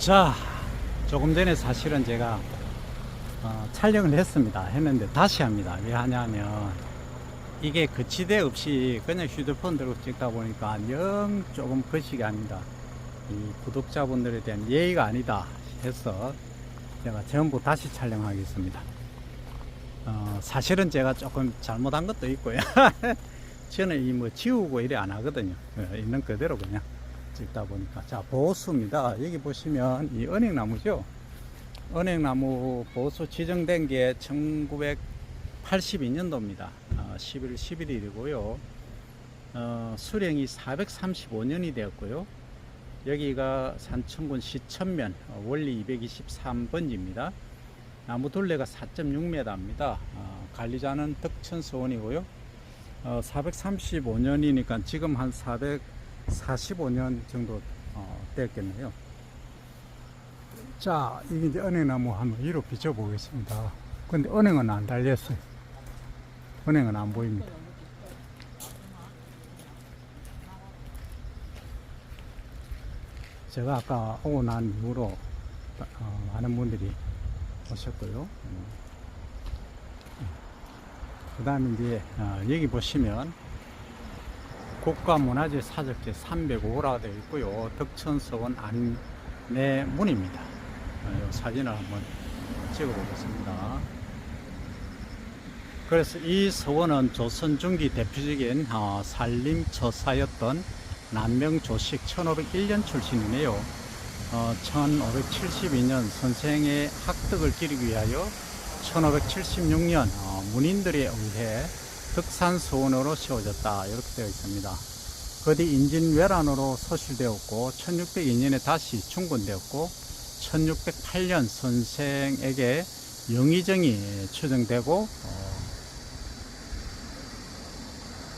자, 조금 전에 사실은 제가 어, 촬영을 했습니다. 했는데 다시 합니다. 왜 하냐면 이게 거치대 없이 그냥 휴대폰 들고 찍다 보니까 영 조금 거시기 아니다. 이 구독자분들에 대한 예의가 아니다 해서 제가 전부 다시 촬영하겠습니다. 어, 사실은 제가 조금 잘못한 것도 있고요. 저는 이 뭐 지우고 이래 안 하거든요. 어, 있는 그대로 그냥 찍다 보니까. 자, 보수입니다. 여기 보시면 이 은행나무죠. 은행나무 보수 지정된 게 1982년도입니다. 어, 11월 11일이고요. 어, 수령이 435년이 되었고요. 여기가 산청군 시천면 어, 원리 223번지입니다. 나무 둘레가 4.6m입니다. 어, 관리자는 덕천서원이고요. 어, 435년이니까 지금 한 445년 정도 어, 됐겠네요. 자, 이게 이제 은행나무 한번 위로 비춰보겠습니다. 근데 은행은 안 달렸어요. 은행은 안 보입니다. 제가 아까 오고 난 이후로 어, 많은 분들이 오셨고요. 그 다음에 이제 어, 여기 보시면 국가문화재 사적지 305라고 되어 있고요. 덕천서원 안내 문입니다. 어, 이 사진을 한번 찍어 보겠습니다. 그래서 이 서원은 조선 중기 대표적인 어, 산림처사였던 남명조식 1501년 출신이네요. 어, 1572년 선생의 학덕을 기리기 위하여 1576년 어, 문인들에 의해 덕산서원으로 세워졌다 이렇게 되어 있습니다. 그 뒤 인진외란으로 소실되었고 1602년에 다시 중건되었고 1608년 선생에게 영의정이 추정되고 어,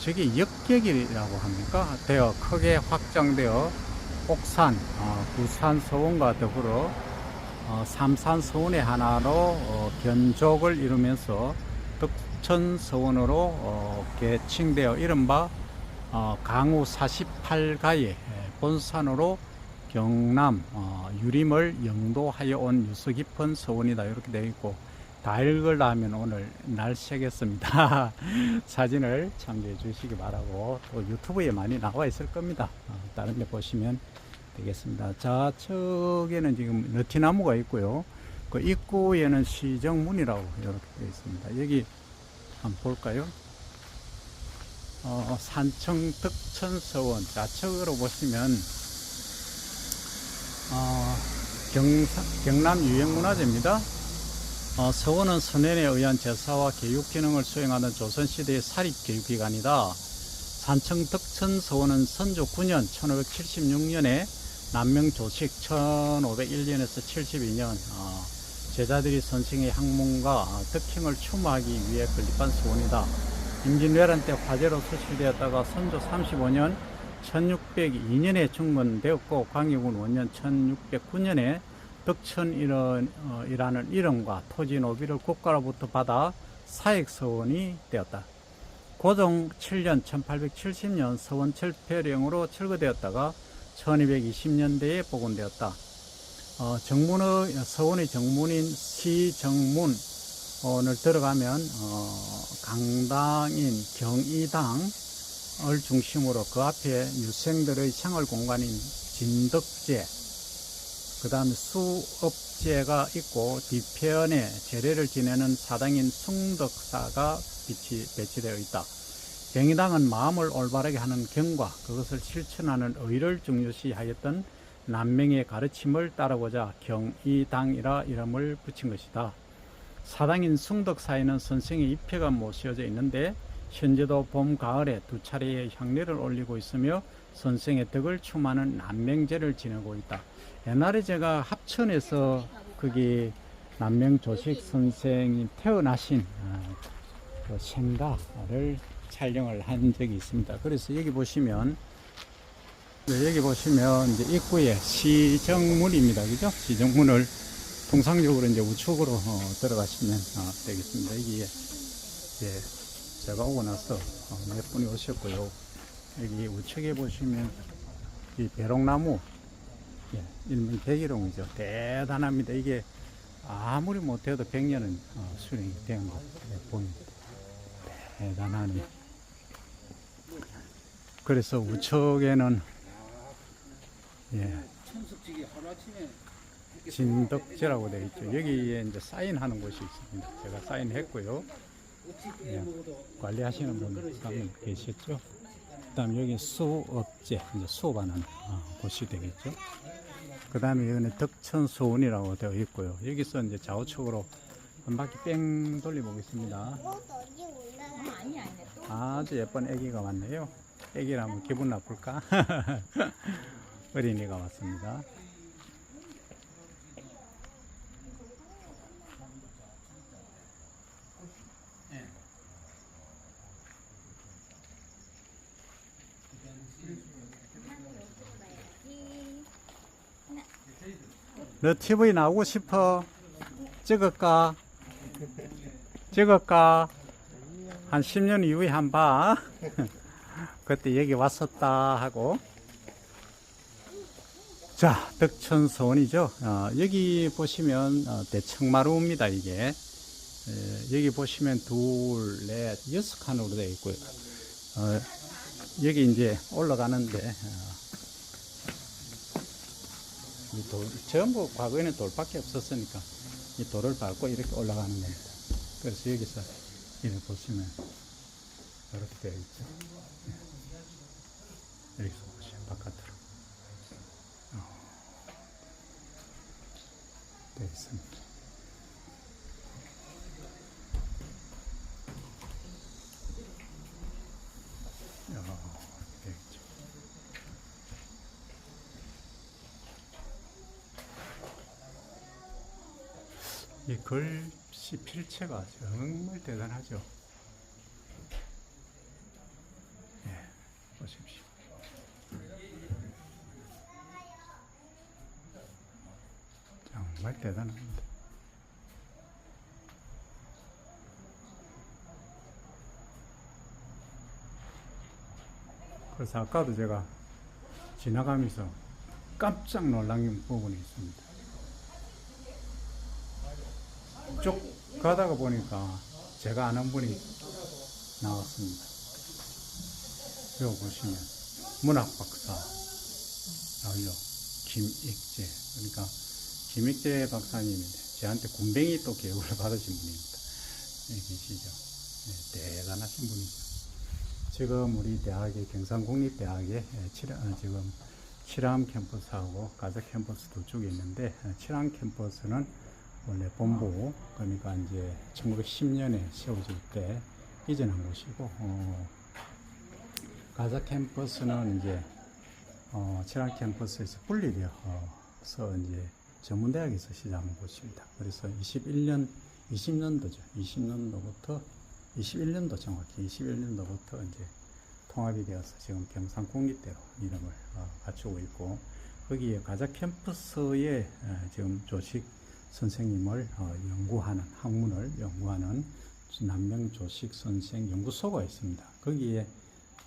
저게 역객이라고 합니까? 되어 크게 확장되어 옥산, 어, 부산 서원과 더불어 어, 삼산 서원의 하나로 어, 견족을 이루면서 덕천 서원으로 어, 개칭되어 이른바 어, 강우 48가의 본산으로 경남 어, 유림을 영도하여 온 유서 깊은 서원이다 이렇게 되어 있고 다 읽으려면 오늘 날 새겠습니다. 사진을 참조해 주시기 바라고 또 유튜브에 많이 나와 있을 겁니다. 어, 다른 데 보시면 되겠습니다. 자, 저기는 지금 너티나무가 있고요. 그 입구에는 시정문이라고 이렇게 되어 있습니다. 여기 한번 볼까요? 어, 산청 덕천서원 좌측으로 보시면 어, 경상, 경남 유형문화재입니다. 어, 서원은 선현에 의한 제사와 교육 기능을 수행하는 조선시대의 사립교육기관이다. 산청 덕천 서원은 선조 9년 1576년에 남명 조식 1501년에서 72년 어, 제자들이 선생의 학문과 덕행을 추모하기 위해 건립한 서원이다. 임진왜란 때 화재로 소실되었다가 선조 35년 1602년에 중건되었고 광해군 원년 1609년에 덕천이라는 이름과 토지 노비를 국가로부터 받아 사익서원이 되었다. 고종 7년 1870년 서원철폐령으로 철거되었다가 1220년대에 복원되었다. 어, 정문의 서원의 정문인 시정문을 들어가면 어, 강당인 경이당을 중심으로 그 앞에 유생들의 생활 공간인 진덕제 그 다음에 수업제가 있고 뒤편에 제례를 지내는 사당인 숭덕사가 비치, 배치되어 있다. 경희당은 마음을 올바르게 하는 경과 그것을 실천하는 의를 중요시 하였던 남명의 가르침을 따르고자 경이당이라 이름을 붙인 것이다. 사당인 숭덕사에는 선생의 입회가 모셔져 있는데 현재도 봄, 가을에 두 차례의 향례를 올리고 있으며 선생의 덕을 추모하는 남명제를 지내고 있다. 옛날에 제가 합천에서 거기 남명 조식 선생이 태어나신 어, 그 생가를 촬영을 한 적이 있습니다. 그래서 여기 보시면 네, 여기 보시면 이제 입구에 시정문입니다. 그죠? 시정문을 통상적으로 이제 우측으로 어, 들어가시면 어, 되겠습니다. 여기에 이제 제가 오고 나서 어, 몇 분이 오셨고요. 여기 우측에 보시면 이 배롱나무 예, 일명 백일홍이죠. 대단합니다. 이게 아무리 못해도 100년은 어, 수령이 된 것 보입니다. 대단하네. 그래서 우측에는 예, 천석지기 하루아침에 진덕지라고 되어 있죠. 여기에 이제 사인하는 곳이 있습니다. 제가 사인했고요. 예. 관리하시는 분 한분 계셨죠. 그다음 여기 수업제 이제 수업하는 어, 곳이 되겠죠. 그다음에 여기는 덕천소원이라고 되어 있고요. 여기서 이제 좌우측으로 한 바퀴 뺑 아니 또 아주 예쁜 아기가 왔네요. 아기라면 기분 나쁠까? 어린이가 왔습니다. 너 TV 나오고 싶어? 찍을까? 찍을까? 한 10년 이후에 한 봐. 그때 여기 왔었다 하고. 자, 덕천서원이죠. 어, 여기 보시면 어, 대청마루입니다, 이게. 에, 여기 보시면 둘, 넷, 여섯 칸으로 되어 있고요. 어, 여기 이제 올라가는데, 어, 이 돌, 전부 과거에는 돌밖에 없었으니까 이 돌을 밟고 이렇게 올라가는 겁니다. 그래서 여기서 이렇게 보시면 이렇게 되어 있죠. 네. 여기서 보시면 바깥으로 어, 되어 있습니다. 되어 있죠. 이 글씨 필체가 정말 대단하죠. 예, 보십시오. 정말 대단합니다. 그래서 아까도 제가 지나가면서 깜짝 놀란 부분이 있습니다. 쭉 가다가 보니까 제가 아는 분이 나왔습니다. 여기 보시면 문학 박사 나오죠. 김익재. 그러니까 김익재 박사님인데 저한테 군뱅이 또 교육을 받으신 분입니다. 여기 계시죠. 네, 대단하신 분이죠. 지금 우리 대학의 경상국립대학에 예, 어, 지금 칠암 캠퍼스하고 가자 캠퍼스 두 쪽에 있는데 어, 칠암 캠퍼스는 원래 본부 그러니까 이제 1910년에 세워질 때 이전한 곳이고 어, 가자 캠퍼스는 이제 어, 칠암 캠퍼스에서 분리되어서 이제 전문대학에서 시작한 곳입니다. 그래서 21년 20년도죠. 20년도부터 21년도 정확히 21년도부터 이제 통합이 되어서 지금 경상국립대로 이름을 어, 갖추고 있고 거기에 가자 캠퍼스에 어, 지금 조식 선생님을 어, 연구하는 학문을 연구하는 남명 조식 선생 연구소가 있습니다. 거기에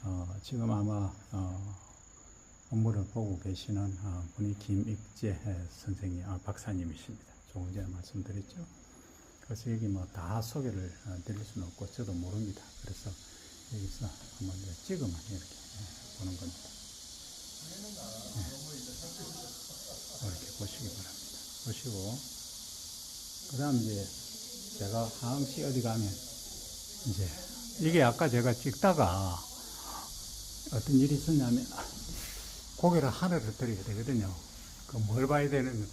어, 지금 아마 어, 업무를 보고 계시는 어, 분이 김익재 에, 선생님, 아, 박사님이십니다. 조금 전에 말씀드렸죠. 그래서 여기 뭐 다 소개를 어, 드릴 수는 없고 저도 모릅니다. 그래서 여기서 한번 찍으면 이렇게 예, 보는 겁니다. 예. 이렇게 보시기 바랍니다. 보시고 그 다음 이제 제가 항시 어디 가면 이제 이게 아까 제가 찍다가 어떤 일이 있었냐면 고개를 하늘을 들어야 되거든요. 그 뭘 봐야 되는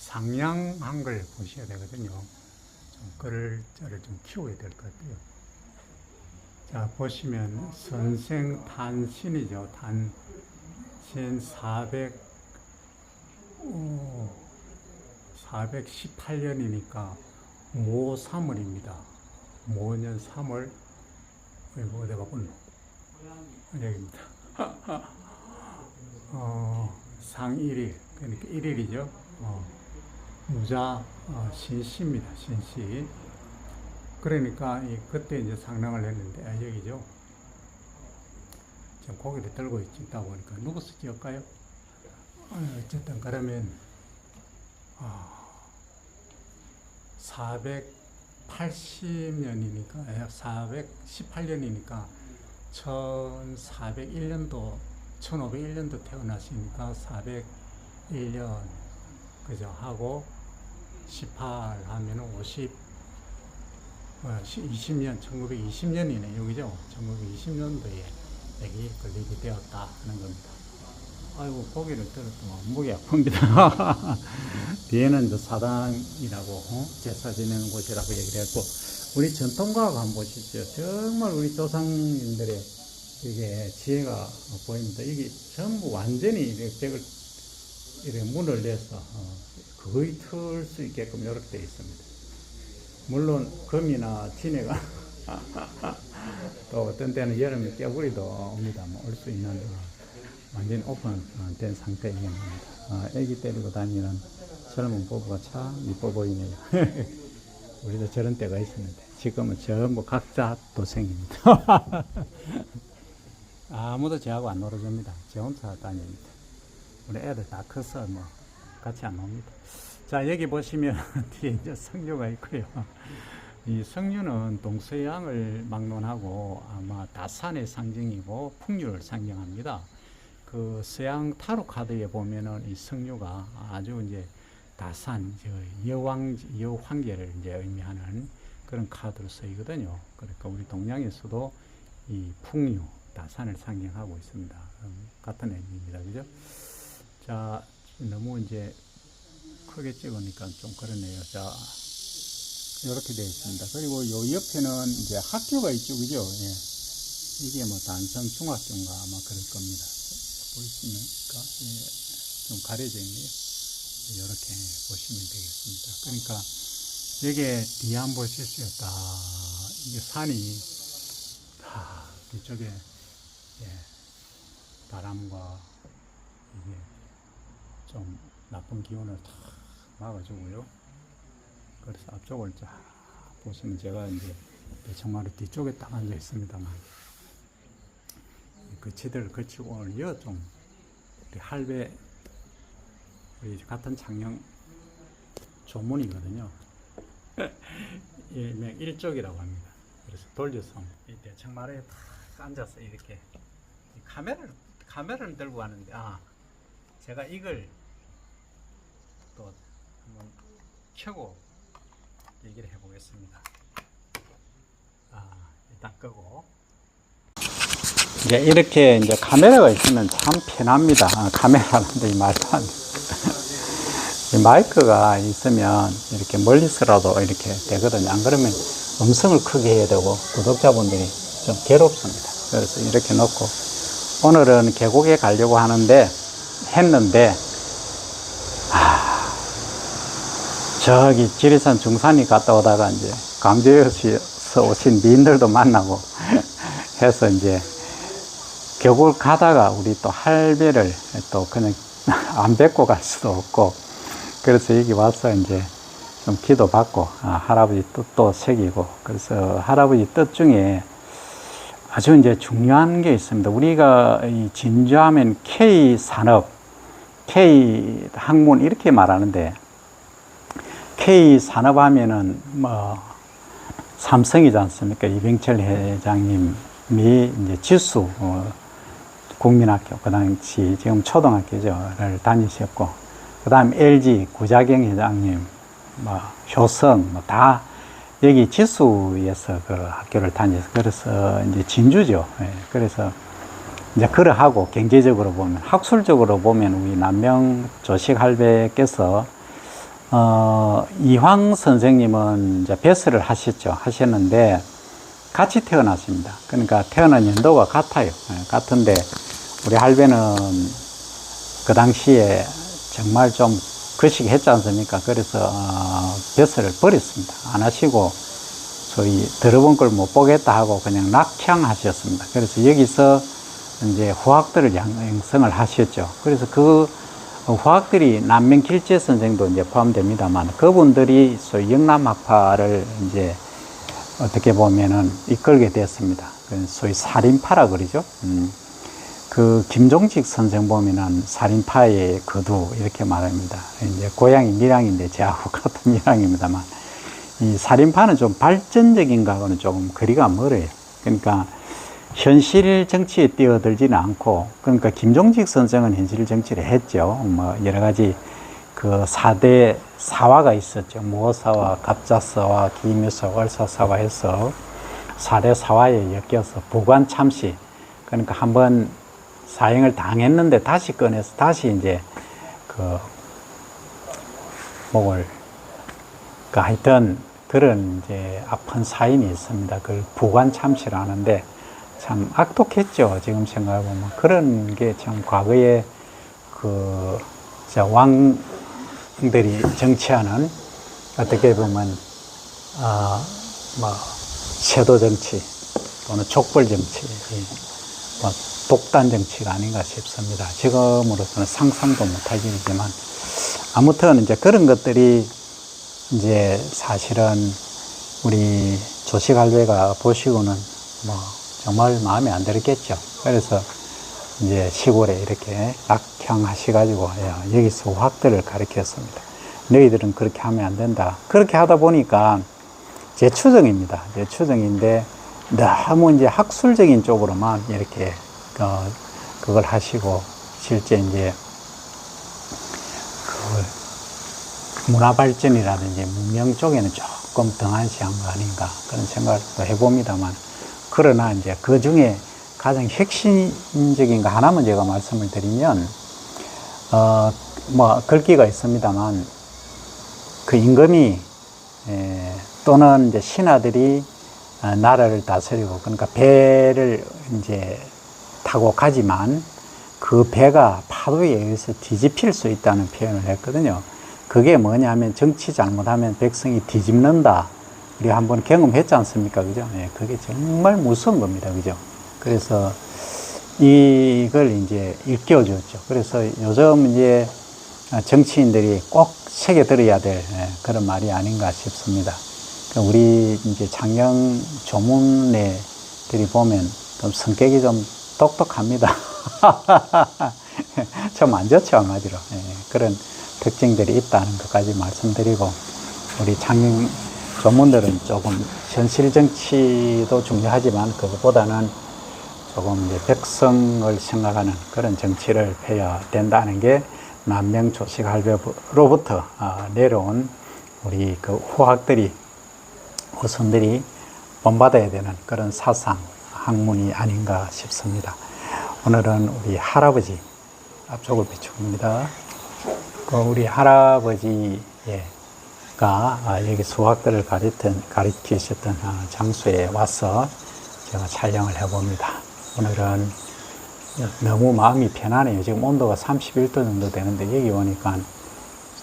상향한 걸 보셔야 되거든요. 좀 글자를 좀 키워야 될 것 같아요. 자, 보시면 선생 탄신이죠. 탄신 400, 오, 418년이니까 모 3월입니다. 모년 3월, 이거 어디가 본노? 여기입니다. 어, 상 1일, 그러니까 1일이죠. 어, 무자 어, 신시입니다. 신시. 그러니까 이 그때 이제 상랑을 했는데 아, 여기죠. 지금 고개를 들고 있다 보니까 누구 쓰지을까요? 어, 어쨌든 그러면 아, 480년이니까 418년이니까 1401년도 1501년도 태어나시니까 401년 그죠 하고 18 하면은 50 어, 20년 1920년이네 여기죠 1920년도에 여기 건립이 되었다 하는 겁니다. 아이고 고기를 들었더만 목이 아픕니다. 뒤에는 저 사당이라고 어? 제사 지내는 곳이라고 얘기를 했고 우리 전통과학 한번 보시죠. 정말 우리 조상님들의 이게 지혜가 보입니다. 이게 전부 완전히 이렇게 문을 내서 어, 거의 틀 수 있게끔 이렇게 되어 있습니다. 물론 금이나 진해가 또 어떤 때는 여름에 깨구리도 옵니다. 올수 있는 어, 완전히 오픈된 상태입니다. 아, 애기 때리고 다니는 젊은 부부가 참 이뻐 보이네요. 우리도 저런 때가 있었는데 지금은 전부 각자 도생입니다. 아무도 저하고 안 놀아줍니다. 저 혼자 다닙니다. 우리 애들 다 커서 뭐 같이 안 놉니다. 자 여기 보시면 뒤에 이제 성류가 있고요. 이 성류는 동서양을 막론하고 아마 다산의 상징이고 풍류를 상징합니다. 그 서양 타로 카드에 보면은 이 성류가 아주 이제 다산, 저 여왕, 여황계를 이제 의미하는 그런 카드로 쓰이거든요. 그러니까 우리 동양에서도 이 풍류, 다산을 상징하고 있습니다. 음, 같은 의미입니다. 그죠? 자, 너무 이제 크게 찍으니까 좀 그러네요. 자, 이렇게 되어 있습니다. 그리고 요 옆에는 이제 학교가 있죠. 그죠? 예. 이게 뭐 단성 중학교인가 아마 그럴 겁니다. 보이십니까? 예. 좀 가려져 있네요. 이렇게 보시면 되겠습니다. 그러니까 여기에 뒤에 한번 보시죠. 다 이게 산이 다 뒤쪽에 예, 바람과 이게 좀 나쁜 기운을 다 막아주고요. 그래서 앞쪽을 쫙 보시면 제가 이제 정말 뒤쪽에 딱 앉아 있습니다만 그 지대를 거치고 오늘 여좀 우리 할배 우리 같은 창녕 조문이거든요. 일명 일족이라고 합니다. 그래서 돌려서 이 대청마루에 딱 앉아서 이렇게 이 카메라를 카메라를 들고 가는데 아 제가 이걸 또 한번 켜고 얘기를 해보겠습니다. 아 일단 끄고 이제 이렇게 이제 카메라가 있으면 참 편합니다. 아, 카메라는데 이 말도 안 마이크가 있으면 이렇게 멀리서라도 이렇게 되거든요. 안 그러면 음성을 크게 해야 되고 구독자분들이 좀 괴롭습니다. 그래서 이렇게 놓고 오늘은 계곡에 가려고 하는데 했는데 아, 저기 지리산 중산이 갔다 오다가 이제 광주에서 오신 미인들도 만나고 해서 이제 계곡을 가다가 우리 또 할배를 또 그냥 안 뵙고 갈 수도 없고 그래서 여기 와서 이제 좀 기도 받고 아, 할아버지 뜻도 새기고 그래서 할아버지 뜻 중에 아주 이제 중요한 게 있습니다. 우리가 이 진주하면 K 산업, K 학문 이렇게 말하는데 K 산업 하면은 뭐 삼성이지 않습니까? 이병철 회장님이 이제 지수 어, 국민학교 그 당시 지금 초등학교죠를 다니셨고 그 다음 LG 구자경 회장님 뭐 효성 뭐 다 여기 지수에서 그 학교를 다녀서 그래서 이제 진주죠. 예, 그래서 이제 그러하고 경제적으로 보면 학술적으로 보면 우리 남명 조식 할배께서 어, 이황 선생님은 이제 배설을 하셨죠. 하셨는데 같이 태어났습니다. 그러니까 태어난 연도가 같아요. 예, 같은데 우리 할배는 그 당시에 정말 좀 거시기 했지 않습니까? 그래서 어, 벼슬을 버렸습니다. 안 하시고 소위 들어본 걸 못 보겠다 하고 그냥 낙향하셨습니다. 그래서 여기서 이제 후학들을 양성을 하셨죠. 그래서 그 후학들이 남명 길재 선생도 이제 포함됩니다만 그분들이 소위 영남학파를 이제 어떻게 보면은 이끌게 됐습니다. 그 소위 살인파라 그러죠. 음. 그 김종직 선생 보면은 살인파의 거두 이렇게 말합니다. 이제 고향이 밀양인데 저하고 같은 밀양입니다만 이 살인파는 좀 발전적인 거하고는 조금 거리가 멀어요. 그러니까 현실 정치에 뛰어들지는 않고 그러니까 김종직 선생은 현실 정치를 했죠. 뭐 여러 가지 그 사대 사화가 있었죠. 모사와 갑자사와 기묘사, 월사사와 해서 사대 사화에 엮여서 부관 참시 그러니까 한번 사형을 당했는데 다시 꺼내서 다시 이제 그 목을 그 하여튼 그런 이제 아픈 사인이 있습니다. 그걸 부관 참시를 하는데 참 악독했죠. 지금 생각해보면 그런 게 참 과거에 그 왕들이 정치하는 어떻게 보면 아 뭐 세도 정치 또는 족벌 정치, 뭐 독단 정치가 아닌가 싶습니다. 지금으로서는 상상도 못할 일이지만 아무튼 이제 그런 것들이 이제 사실은 우리 조식 할배가 보시고는 뭐 정말 마음에 안 들었겠죠. 그래서 이제 시골에 이렇게 낙향하셔가지고 야, 여기서 화학들을 가르쳤습니다. 너희들은 그렇게 하면 안 된다. 그렇게 하다 보니까 제 추정입니다. 제 추정인데 너무 이제 학술적인 쪽으로만 이렇게 어, 그걸 하시고 실제 이제 그 문화 발전이라든지 문명 쪽에는 조금 등한시한 거 아닌가 그런 생각을 또 해봅니다만 그러나 이제 그 중에 가장 핵심적인 거 하나만 제가 말씀을 드리면 어 뭐 글귀가 있습니다만 그 임금이 에, 또는 이제 신하들이 어, 나라를 다스리고 그러니까 배를 이제 타고 가지만 그 배가 파도에 의해서 뒤집힐 수 있다는 표현을 했거든요. 그게 뭐냐면 정치 잘못하면 백성이 뒤집는다. 우리가 한번 경험했지 않습니까? 그죠? 예, 그게 정말 무서운 겁니다. 그죠? 그래서 이걸 이제 일깨워 줬죠. 그래서 요즘 이제 정치인들이 꼭 새겨 들어야 될 예, 그런 말이 아닌가 싶습니다. 그러니까 우리 이제 창녕 조문네들이 보면 좀 성격이 좀 똑똑합니다. 좀 안 좋죠, 한마디로. 예, 그런 특징들이 있다는 것까지 말씀드리고, 우리 창녕 조문들은 조금 현실 정치도 중요하지만 그것보다는 조금 이제 백성을 생각하는 그런 정치를 해야 된다는 게 남명 조식 할배로부터 아, 내려온 우리 그 후학들이 후손들이 본받아야 되는 그런 사상 학문이 아닌가 싶습니다. 오늘은 우리 할아버지 앞쪽을 비춥니다. 그 우리 할아버지 가 아, 여기 수학들을 가르쳤던, 가르치셨던 아, 장소에 와서 제가 촬영을 해봅니다. 오늘은 너무 마음이 편하네요. 지금 온도가 31도 정도 되는데 여기 오니까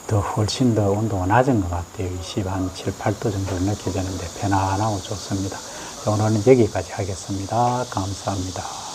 더 훨씬 더 온도가 낮은 것 같아요. 20, 한 7, 8도 정도 느껴지는데 편안하고 좋습니다. 오늘은 여기까지 하겠습니다. 감사합니다.